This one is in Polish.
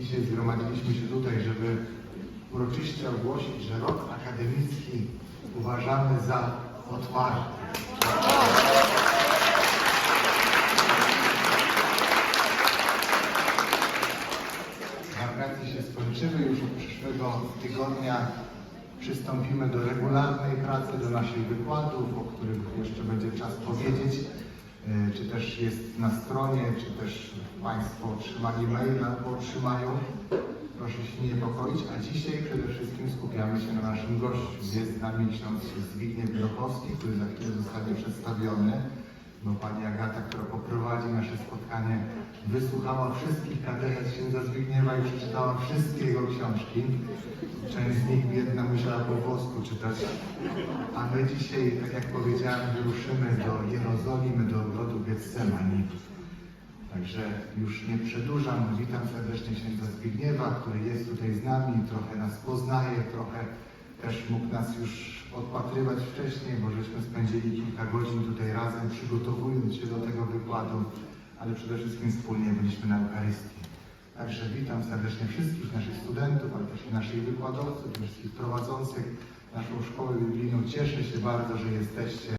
Dzisiaj zgromadziliśmy się tutaj, żeby uroczyście ogłosić, że rok akademicki uważamy za otwarty. Wakacje się skończyły, już od przyszłego tygodnia przystąpimy do regularnej pracy, do naszych wykładów, o których jeszcze będzie czas powiedzieć, jest na stronie, czy też Państwo otrzymali maila, otrzymają. Proszę się nie niepokoić, a dzisiaj przede wszystkim skupiamy się na naszym gościu. Jest z nami ksiądz Zbigniew Grokowski, który za chwilę zostanie przedstawiony bo pani Agata, która poprowadzi nasze spotkanie, wysłuchała wszystkich katechez księdza Zbigniewa i przeczytała wszystkie jego książki. Część z nich biedna musiała po włosku czytać. A my dzisiaj, tak jak powiedziałem, wyruszymy do Jerozolimy, Getsemani. Także już nie przedłużam. Witam serdecznie księdza Zbigniewa, który jest tutaj z nami, trochę nas poznaje, trochę też mógł nas już odpatrywać wcześniej, bo żeśmy spędzili kilka godzin tutaj razem, przygotowując się do tego wykładu, ale przede wszystkim wspólnie byliśmy na Eucharystii. Także witam serdecznie wszystkich naszych studentów, ale też i naszych wykładowców, wszystkich prowadzących naszą szkołę biblijną. Cieszę się bardzo, że jesteście.